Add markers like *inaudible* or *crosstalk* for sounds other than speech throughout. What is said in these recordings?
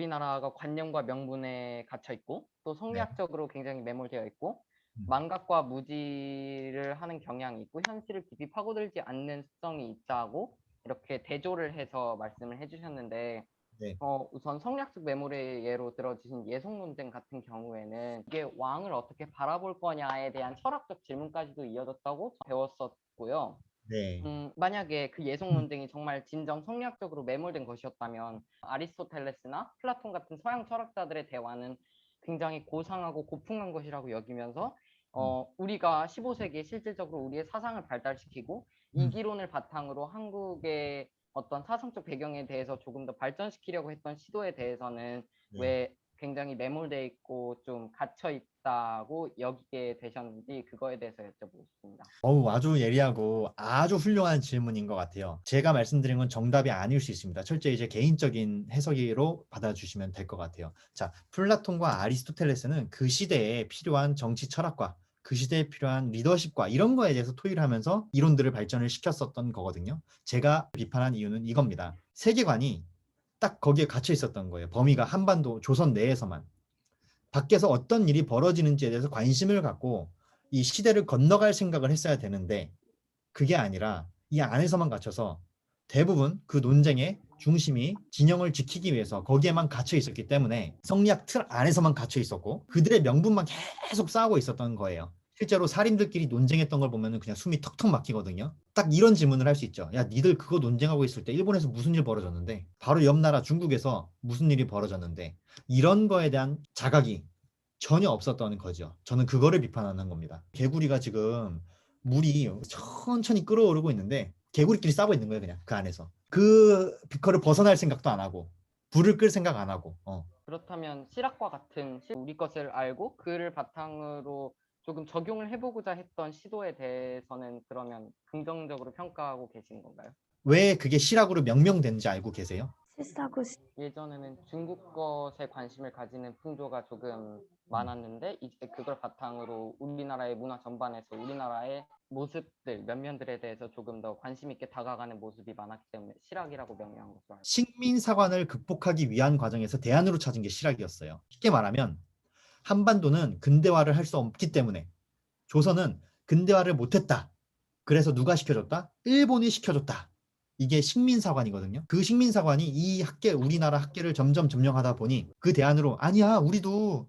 우리나라가 관념과 명분에 갇혀 있고 또 성리학적으로 굉장히 매몰되어 있고 음. 망각과 무지를 하는 경향이 있고 현실을 깊이 파고들지 않는 습성이 있다고 이렇게 대조를 해서 말씀을 해주셨는데 네. 어, 우선 성리학적 매몰의 예로 들어주신 예속 논쟁 같은 경우에는 이게 왕을 어떻게 바라볼 거냐에 대한 철학적 질문까지도 이어졌다고 배웠었고요. 네. 음, 만약에 그 예속 논쟁이 정말 진정 성리학적으로 매몰된 것이었다면 아리스토텔레스나 플라톤 같은 서양 철학자들의 대화는 굉장히 고상하고 고풍한 것이라고 여기면서 어, 우리가 15세기에 실질적으로 우리의 사상을 발달시키고 음. 이기론을 바탕으로 한국의 어떤 사상적 배경에 대해서 조금 더 발전시키려고 했던 시도에 대해서는 네. 왜 굉장히 매몰돼 있고 좀 갇혀 있다고 여기게 되셨는지 그거에 대해서 여쭤보고 싶습니다. 어우, 아주 예리하고 아주 훌륭한 질문인 것 같아요. 제가 말씀드린 건 정답이 아닐 수 있습니다. 철저히 제 개인적인 해석으로 받아주시면 될 것 같아요. 자, 플라톤과 아리스토텔레스는 그 시대에 필요한 정치 철학과 그 시대에 필요한 리더십과 이런 거에 대해서 토의를 하면서 이론들을 발전을 시켰었던 거거든요. 제가 비판한 이유는 이겁니다. 세계관이 딱 거기에 갇혀 있었던 거예요. 범위가 한반도 조선 내에서만. 밖에서 어떤 일이 벌어지는지에 대해서 관심을 갖고 이 시대를 건너갈 생각을 했어야 되는데 그게 아니라 이 안에서만 갇혀서 대부분 그 논쟁의 중심이 진영을 지키기 위해서 거기에만 갇혀 있었기 때문에 성리학 틀 안에서만 갇혀 있었고 그들의 명분만 계속 쌓고 있었던 거예요. 실제로 살인들끼리 논쟁했던 걸 보면 그냥 숨이 턱턱 막히거든요. 딱 이런 질문을 할 수 있죠. 야, 니들 그거 논쟁하고 있을 때 일본에서 무슨 일 벌어졌는데 바로 옆 나라 중국에서 무슨 일이 벌어졌는데 이런 거에 대한 자각이 전혀 없었던 거죠. 저는 그거를 비판하는 겁니다. 개구리가 지금 물이 천천히 끓어오르고 있는데 개구리끼리 싸고 있는 거예요, 그냥 그 안에서. 그 비커를 벗어날 생각도 안 하고 불을 끌 생각 안 하고. 어. 그렇다면 실학과 같은 시- 우리 것을 알고 그를 바탕으로 조금 적용을 해보고자 했던 시도에 대해서는 그러면 긍정적으로 평가하고 계신 건가요? 왜 그게 실학으로 명명된지 알고 계세요? 실사고 시- 예전에는 중국 것에 관심을 가지는 풍조가 조금 많았는데 이제 그걸 바탕으로 우리나라의 문화 전반에서 우리나라의 모습들 면면들에 대해서 조금 더 관심 있게 다가가는 모습이 많았기 때문에 실학이라고 명명한 것으로 알고 식민사관을 극복하기 위한 과정에서 대안으로 찾은 게 실학이었어요. 쉽게 말하면 한반도는 근대화를 할 수 없기 때문에 조선은 근대화를 못했다. 그래서 누가 시켜줬다? 일본이 시켜줬다. 이게 식민사관이거든요. 그 식민사관이 이 학계, 우리나라 학계를 점점 점령하다 보니 그 대안으로 아니야, 우리도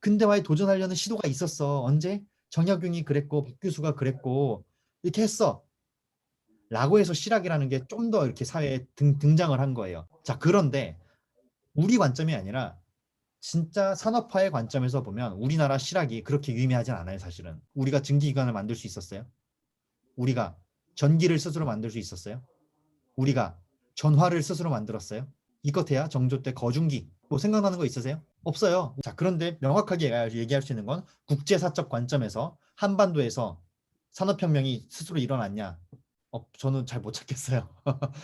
근대화에 도전하려는 시도가 있었어. 언제? 정약용이 그랬고, 박규수가 그랬고, 이렇게 했어. 라고 해서 실학이라는 게 좀 더 이렇게 사회에 등, 등장을 한 거예요. 자, 그런데 우리 관점이 아니라 진짜 산업화의 관점에서 보면 우리나라 실학이 그렇게 유의미하진 않아요, 사실은. 우리가 증기기관을 만들 수 있었어요? 우리가 전기를 스스로 만들 수 있었어요? 우리가 전화를 스스로 만들었어요? 이것해야 정조 때 거중기 뭐 생각나는 거 있으세요? 없어요. 자, 그런데 명확하게 얘기할- 수 있는 건 국제사적 관점에서 한반도에서 산업혁명이 스스로 일어났냐? 어, 저는 잘 못 찾겠어요. *laughs*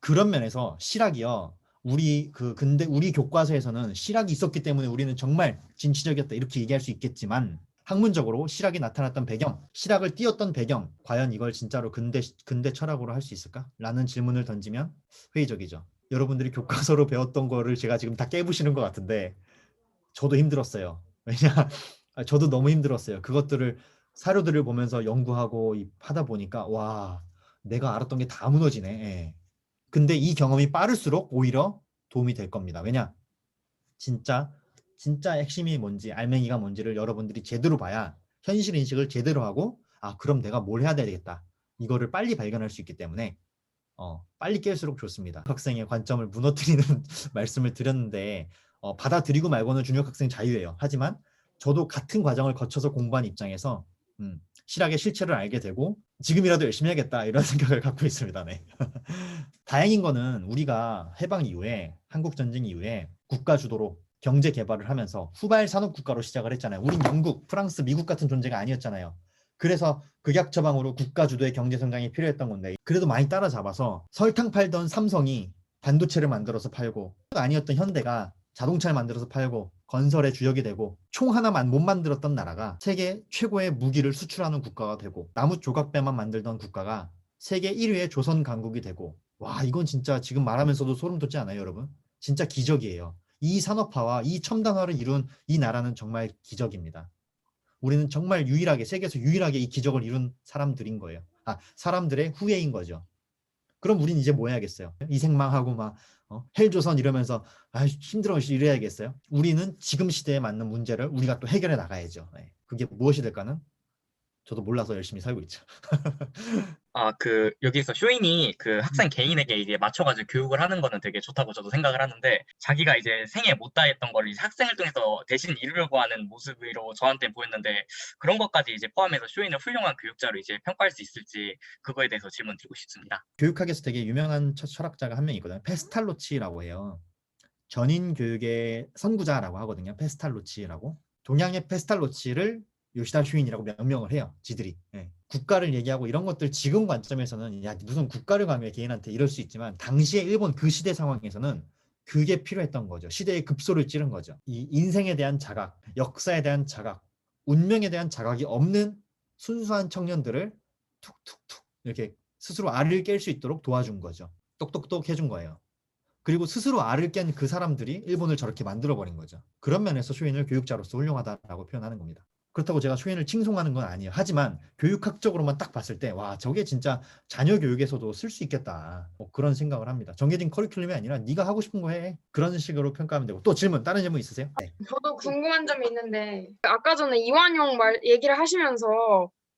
그런 면에서 실학이요. 우리 그 근데 우리 교과서에서는 실학이 있었기 때문에 우리는 정말 진취적이었다 이렇게 얘기할 수 있겠지만 학문적으로 실학이 나타났던 배경, 실학을 띄웠던 배경, 과연 이걸 진짜로 근대 근대 철학으로 할 수 있을까? 라는 질문을 던지면 회의적이죠. 여러분들이 교과서로 배웠던 거를 제가 지금 다 깨부시는 것 같은데 저도 힘들었어요. 왜냐, 아, 저도 너무 힘들었어요. 그것들을 사료들을 보면서 연구하고 이- 하다 보니까 와, 내가 알았던 게 다 무너지네. 예. 근데 이 경험이 빠를수록 오히려 도움이 될 겁니다. 왜냐? 진짜 진짜 핵심이 뭔지 알맹이가 뭔지를 여러분들이 제대로 봐야 현실 인식을 제대로 하고 아 그럼 내가 뭘 해야 되겠다 이거를 빨리 발견할 수 있기 때문에 어 빨리 깰수록 좋습니다. 학생의 관점을 무너뜨리는 *laughs* 말씀을 드렸는데 어, 받아들이고 말고는 중학 학생 자유예요. 하지만 저도 같은 과정을 거쳐서 공부한 입장에서 음, 실학의 실체를 알게 되고 지금이라도 열심히 해야겠다 이런 *laughs* 생각을 갖고 있습니다. 네. *laughs* 다행인 거는 우리가 해방 이후에 한국 전쟁 이후에 국가 주도로 경제 개발을 하면서 후발 산업 국가로 시작을 했잖아요. 우린 영국, 프랑스, 미국 같은 존재가 아니었잖아요. 그래서 극약 처방으로 국가 주도의 경제 성장이 필요했던 건데 그래도 많이 따라잡아서 설탕 팔던 삼성이 반도체를 만들어서 팔고 아니었던 현대가 자동차를 만들어서 팔고 건설의 주역이 되고 총 하나만 못 만들었던 나라가 세계 최고의 무기를 수출하는 국가가 되고 나무 조각배만 만들던 국가가 세계 1위의 조선 강국이 되고 와 이건 진짜 지금 말하면서도 소름 돋지 않아요 여러분? 진짜 기적이에요. 이 산업화와 이 첨단화를 이룬 이 나라는 정말 기적입니다. 우리는 정말 유일하게 세계에서 유일하게 이 기적을 이룬 사람들인 거예요. 아 사람들의 후예인 거죠. 그럼 우린 이제 뭐 해야겠어요? 이생망하고 막 어, 헬조선 이러면서 아 힘들어 이래야겠어요? 우리는 지금 시대에 맞는 문제를 우리가 또 해결해 나가야죠. 네. 그게 무엇이 될까는 저도 몰라서 열심히 살고 있죠. 아, 그, 여기서 쇼인이 그 학생 개인에게 이게 맞춰가지고 교육을 하는 거는 되게 좋다고 저도 생각을 하는데, 자기가 이제 생애 못 다했던 걸 이제 학생을 통해서 대신 이루려고 하는 모습으로 저한테 보였는데, 그런 것까지 이제 포함해서 쇼인을 훌륭한 교육자로 이제 평가할 수 있을지, 그거에 대해서 질문 드리고 싶습니다. 교육학에서 되게 유명한 철- 철학자가 한 명 있거든요. 페스탈로치라고 해요. 전인 교육의 선구자라고 하거든요. 페스탈로치라고. 동양의 페스탈로치를 요시다 슈인이라고 명명을 해요. 지들이. 예. 국가를 얘기하고 이런 것들 지금 관점에서는 야 무슨 국가를 강요해 개인한테 이럴 수 있지만 당시에 일본 그 시대 상황에서는 그게 필요했던 거죠. 시대의 급소를 찌른 거죠. 이 인생에 대한 자각, 역사에 대한 자각, 운명에 대한 자각이 없는 순수한 청년들을 툭툭툭 이렇게 스스로 알을 깰 수 있도록 도와준 거죠. 똑똑똑 해준 거예요. 그리고 스스로 알을 깬 그 사람들이 일본을 저렇게 만들어 버린 거죠. 그런 면에서 쇼인을 교육자로서 훌륭하다라고 표현하는 겁니다. 그렇다고 제가 쇼인을 칭송하는 건 아니에요. 하지만 교육학적으로만 딱 봤을 때 와 저게 진짜 자녀 교육에서도 쓸 수 있겠다. 뭐 그런 생각을 합니다. 정해진 커리큘럼이 아니라 네가 하고 싶은 거 해. 그런 식으로 평가하면 되고 또 질문 다른 질문 있으세요? 네. 저도 궁금한 점이 있는데 아까 전에 이완용 말 얘기를 하시면서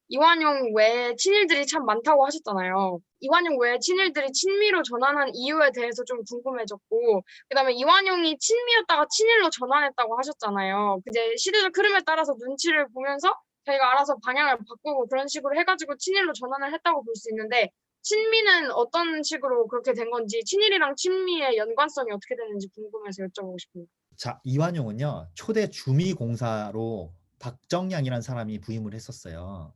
이완용 외에 친일들이 참 많다고 하셨잖아요. 이완용 외에 친일들이 친미로 전환한 이유에 대해서 좀 궁금해졌고 그 다음에 이완용이 친미였다가 친일로 전환했다고 하셨잖아요. 이제 시대적 흐름에 따라서 눈치를 보면서 자기가 알아서 방향을 바꾸고 그런 식으로 해가지고 친일로 전환을 했다고 볼 수 있는데 친미는 어떤 식으로 그렇게 된 건지 친일이랑 친미의 연관성이 어떻게 되는지 궁금해서 여쭤보고 싶습니다. 자 이완용은요 초대 주미공사로 박정양이라는 사람이 부임을 했었어요.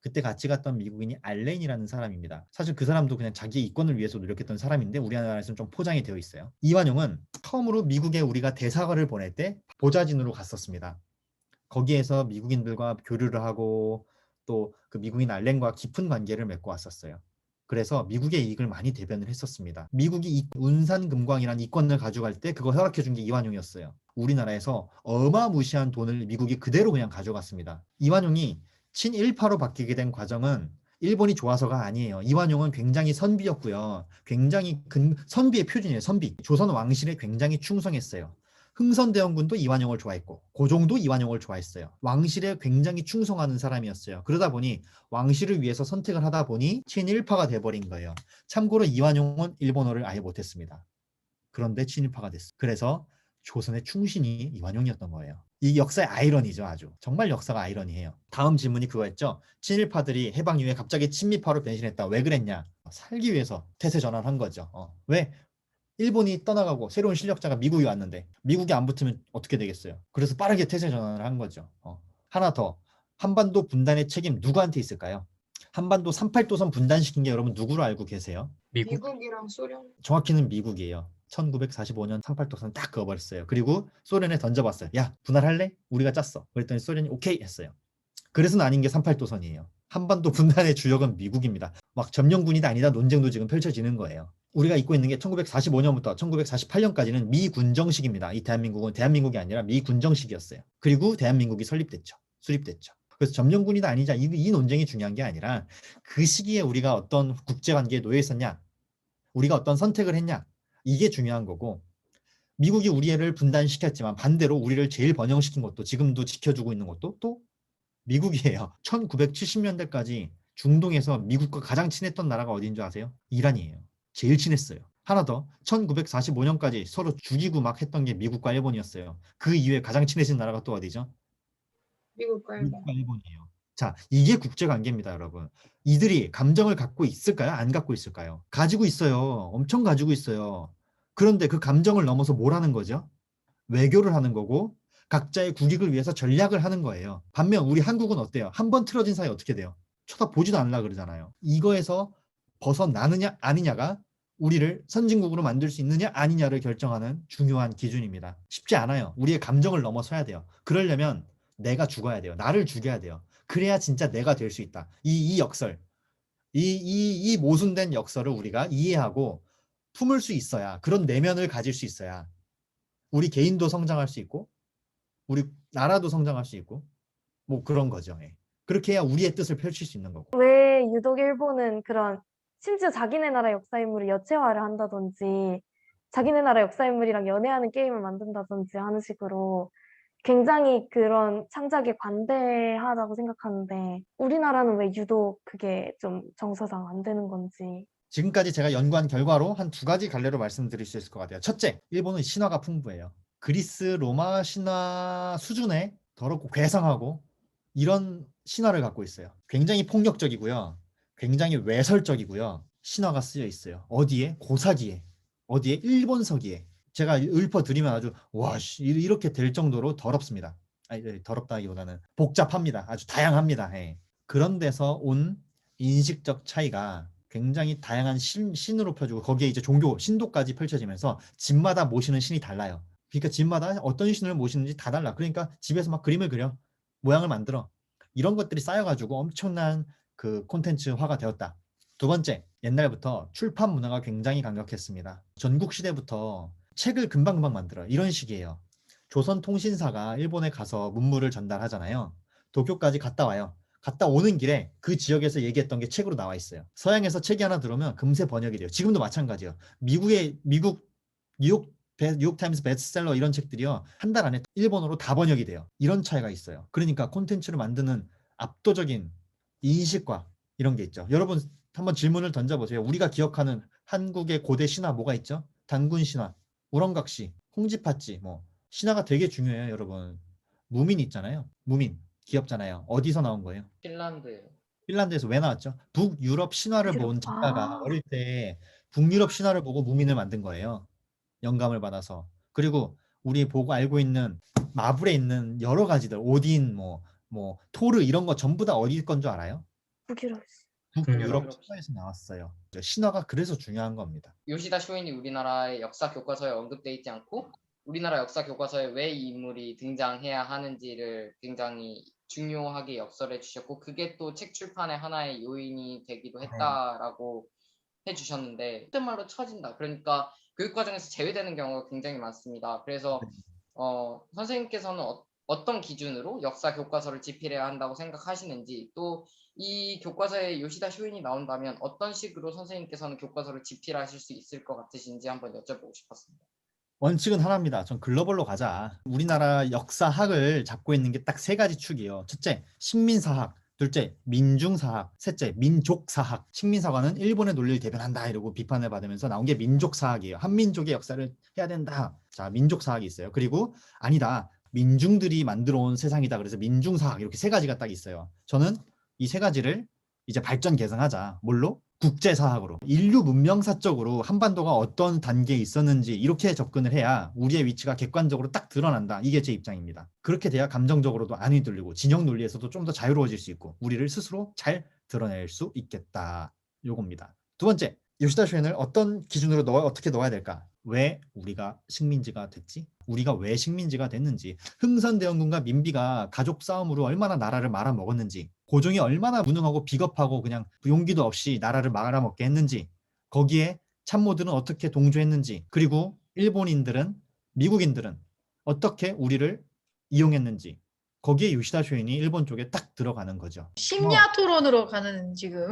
그때 같이 갔던 미국인이 알렌이라는 사람입니다. 사실 그 사람도 그냥 자기 이권을 위해서 노력했던 사람인데 우리나라에서는 좀 포장이 되어 있어요. 이완용은 처음으로 미국에 우리가 대사관을 보낼 때 보좌진으로 갔었습니다. 거기에서 미국인들과 교류를 하고 또 그 미국인 알렌과 깊은 관계를 맺고 왔었어요. 그래서 미국의 이익을 많이 대변을 했었습니다. 미국이 이 운산금광이라는 이권을 가져갈 때 그거 허락해 준 게 이완용이었어요. 우리나라에서 어마무시한 돈을 미국이 그대로 그냥 가져갔습니다. 이완용이 친일파로 바뀌게 된 과정은 일본이 좋아서가 아니에요. 이완용은 굉장히 선비였고요. 굉장히 근, 선비의 표준이에요. 선비. 조선 왕실에 굉장히 충성했어요. 흥선대원군도 이완용을 좋아했고 고종도 이완용을 좋아했어요. 왕실에 굉장히 충성하는 사람이었어요. 그러다 보니 왕실을 위해서 선택을 하다 보니 친일파가 돼버린 거예요. 참고로 이완용은 일본어를 아예 못했습니다. 그런데 친일파가 됐어요. 그래서 조선의 충신이 이완용이었던 거예요. 이 역사의 아이러니죠, 아주. 정말 역사가 아이러니해요. 다음 질문이 그거였죠. 친일파들이 해방 이후에 갑자기 친미파로 변신했다. 왜 그랬냐? 살기 위해서 태세 전환한 거죠. 어. 왜? 일본이 떠나가고 새로운 실력자가 미국이 왔는데 미국이 안 붙으면 어떻게 되겠어요? 그래서 빠르게 태세 전환을 한 거죠. 어. 하나 더. 한반도 분단의 책임 누구한테 있을까요? 한반도 38도선 분단시킨 게 여러분 누구로 알고 계세요? 미국? 미국이랑 소련 정확히는 미국이에요. 1945년 38도선 딱 그어버렸어요. 그리고 소련에 던져봤어요. 야 분할할래? 우리가 짰어. 그랬더니 소련이 오케이 했어요. 그래서는 아닌 게 38도선이에요. 한반도 분단의 주역은 미국입니다. 막 점령군이 다 아니다 논쟁도 지금 펼쳐지는 거예요. 우리가 입고 있는 게 1945년부터 1948년까지는 미군정식입니다. 이 대한민국은 대한민국이 아니라 미군정식이었어요. 그리고 대한민국이 설립됐죠. 수립됐죠. 그래서 점령군이다 아니자 이, 이 논쟁이 중요한 게 아니라 그 시기에 우리가 어떤 국제관계에 놓여 있었냐, 우리가 어떤 선택을 했냐, 이게 중요한 거고 미국이 우리를 분단시켰지만 반대로 우리를 제일 번영시킨 것도 지금도 지켜주고 있는 것도 또 미국이에요. *laughs* 1970년대까지 중동에서 미국과 가장 친했던 나라가 어디인 줄 아세요? 이란이에요. 제일 친했어요. 하나 더 1945년까지 서로 죽이고 막 했던 게 미국과 일본이었어요. 그 이후에 가장 친해진 나라가 또 어디죠? 미국과 일본 미국과 일본이에요. 자, 이게 국제 관계입니다, 여러분. 이들이 감정을 갖고 있을까요? 안 갖고 있을까요? 가지고 있어요. 엄청 가지고 있어요. 그런데 그 감정을 넘어서 뭘 하는 거죠? 외교를 하는 거고 각자의 국익을 위해서 전략을 하는 거예요. 반면 우리 한국은 어때요? 한 번 틀어진 사이 어떻게 돼요? 쳐다보지도 않으려 그러잖아요. 이거에서 벗어나느냐 아니냐가 우리를 선진국으로 만들 수 있느냐 아니냐를 결정하는 중요한 기준입니다. 쉽지 않아요. 우리의 감정을 넘어서야 돼요. 그러려면 내가 죽어야 돼요. 나를 죽여야 돼요. 그래야 진짜 내가 될 수 있다. 이, 이 역설, 이, 이, 이 모순된 역설을 우리가 이해하고 품을 수 있어야 그런 내면을 가질 수 있어야 우리 개인도 성장할 수 있고 우리 나라도 성장할 수 있고 뭐 그런 거죠. 예. 그렇게 해야 우리의 뜻을 펼칠 수 있는 거고. 왜 유독 일본은 그런 심지어 자기네 나라 역사 인물을 여체화를 한다든지 자기네 나라 역사 인물이랑 연애하는 게임을 만든다든지 하는 식으로 굉장히 그런 창작에 관대하다고 생각하는데 우리나라는 왜 유독 그게 좀 정서상 안 되는 건지 지금까지 제가 연구한 결과로 한 두 가지 갈래로 말씀드릴 수 있을 것 같아요. 첫째, 일본은 신화가 풍부해요. 그리스, 로마 신화 수준의 더럽고 괴상하고 이런 신화를 갖고 있어요. 굉장히 폭력적이고요. 굉장히 외설적이고요. 신화가 쓰여 있어요. 어디에? 고사기에. 어디에? 일본 서기에. 제가 읊어드리면 아주 와 이렇게 될 정도로 더럽습니다. 아니 네, 더럽다기보다는 복잡합니다. 아주 다양합니다. 예. 그런 데서 온 인식적 차이가 굉장히 다양한 신, 신으로 펴지고 거기에 이제 종교 신도까지 펼쳐지면서 집마다 모시는 신이 달라요. 그러니까 집마다 어떤 신을 모시는지 다 달라. 그러니까 집에서 막 그림을 그려 모양을 만들어 이런 것들이 쌓여가지고 엄청난 그 콘텐츠화가 되었다. 두 번째, 옛날부터 출판 문화가 굉장히 강력했습니다. 전국 시대부터 책을 금방금방 만들어요. 이런 식이에요. 조선통신사가 일본에 가서 문물을 전달하잖아요. 도쿄까지 갔다 와요. 갔다 오는 길에 그 지역에서 얘기했던 게 책으로 나와 있어요. 서양에서 책이 하나 들어오면 금세 번역이 돼요. 지금도 마찬가지예요. 미국의 미국 뉴욕 베- 뉴욕 타임스 베스트셀러 이런 책들이요 한 달 안에 일본어로 다 번역이 돼요. 이런 차이가 있어요. 그러니까 콘텐츠를 만드는 압도적인 인식과 이런 게 있죠. 여러분 한번 질문을 던져보세요. 우리가 기억하는 한국의 고대 신화 뭐가 있죠? 단군 신화, 우렁각시, 홍지팥지 뭐 신화가 되게 중요해요, 여러분. 무민 있잖아요. 무민 귀엽잖아요. 어디서 나온 거예요? 핀란드예요. 핀란드에서 왜 나왔죠? 북유럽 신화를 유럽. 본 작가가 아. 어릴 때 북유럽 신화를 보고 무민을 만든 거예요. 영감을 받아서. 그리고 우리 보고 알고 있는 마블에 있는 여러 가지들 오딘 뭐 뭐 토르 이런 거 전부 다 어디 건 줄 알아요? 북유럽 북유럽 북유럽. 신화에서 나왔어요. 신화가 그래서 중요한 겁니다. 요시다 쇼인이 우리나라의 역사 교과서에 언급돼 있지 않고 우리나라 역사 교과서에 왜 이 인물이 등장해야 하는지를 굉장히 중요하게 역설해 주셨고 그게 또 책 출판의 하나의 요인이 되기도 했다라고 해주셨는데 그때 말로 처진다. 그러니까 교육 과정에서 제외되는 경우가 굉장히 많습니다. 그래서 어, 선생님께서는 어, 떤 기준으로 역사 교과서를 집필해야 한다고 생각하시는지 또 이 교과서에 요시다 쇼인이 나온다면 어떤 식으로 선생님께서는 교과서를 집필하실 수 있을 것 같으신지 한번 여쭤보고 싶었습니다. 원칙은 하나입니다. 전 글로벌로 가자. 우리나라 역사학을 잡고 있는 게 딱 세 가지 축이에요. 첫째, 식민사학. 둘째, 민중사학. 셋째, 민족사학. 식민사관은 일본의 논리를 대변한다 이러고 비판을 받으면서 나온 게 민족사학이에요. 한민족의 역사를 해야 된다. 자, 민족사학이 있어요. 그리고 아니다. 민중들이 만들어 온 세상이다. 그래서 민중사학 이렇게 세 가지가 딱 있어요. 저는 이 세 가지를 이제 발전 개선하자. 뭘로? 국제사학으로 인류 문명사적으로 한반도가 어떤 단계에 있었는지 이렇게 접근을 해야 우리의 위치가 객관적으로 딱 드러난다. 이게 제 입장입니다. 그렇게 돼야 감정적으로도 안 휘둘리고 진영 논리에서도 좀 더 자유로워질 수 있고 우리를 스스로 잘 드러낼 수 있겠다. 요겁니다. 두 번째, 요시다 쇼엔을 어떤 기준으로 넣어 어떻게 넣어야 될까? 왜 우리가 식민지가 됐지? 우리가 왜 식민지가 됐는지, 흥선대원군과 민비가 가족 싸움으로 얼마나 나라를 말아먹었는지, 고종이 얼마나 무능하고 비겁하고 그냥 용기도 없이 나라를 말아먹게 했는지, 거기에 참모들은 어떻게 동조했는지, 그리고 일본인들은 미국인들은 어떻게 우리를 이용했는지, 거기에 요시다 쇼인이 일본 쪽에 딱 들어가는 거죠. 심야 토론으로 가는 지금.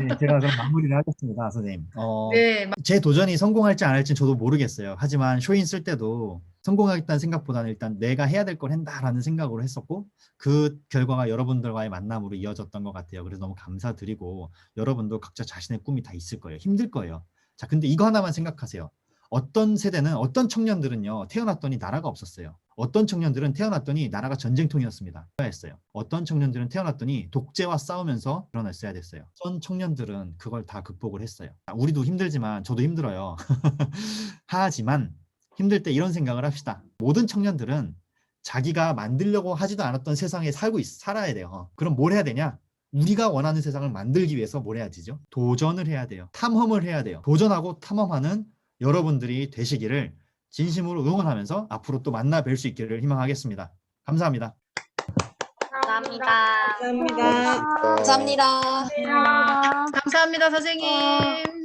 네, 제가 그럼 마무리를 하겠습니다, 선생님. 어, *laughs* 네, 마- 제 도전이 성공할지 안 할지 저도 모르겠어요. 하지만 쇼인 쓸 때도 성공하겠다는 생각보다는 일단 내가 해야 될 걸 한다라는 생각으로 했었고 그 결과가 여러분들과의 만남으로 이어졌던 것 같아요. 그래서 너무 감사드리고 여러분도 각자 자신의 꿈이 다 있을 거예요. 힘들 거예요. 자, 근데 이거 하나만 생각하세요. 어떤 세대는 어떤 청년들은요 태어났더니 나라가 없었어요. 어떤 청년들은 태어났더니 나라가 전쟁통이었습니다. 했어요. 어떤 청년들은 태어났더니 독재와 싸우면서 일어났어야 됐어요. 어떤 청년들은 그걸 다 극복을 했어요. 아, 우리도 힘들지만 저도 힘들어요. *laughs* 하지만 힘들 때 이런 생각을 합시다. 모든 청년들은 자기가 만들려고 하지도 않았던 세상에 살고 있, 살아야 돼요. 그럼 뭘 해야 되냐? 우리가 원하는 세상을 만들기 위해서 뭘 해야 되죠? 도전을 해야 돼요. 탐험을 해야 돼요. 도전하고 탐험하는 여러분들이 되시기를 진심으로 응원하면서 앞으로 또 만나 뵐 수 있기를 희망하겠습니다. 감사합니다. 감사합니다. 감사합니다. 감사합니다. 감사합니다, 선생님.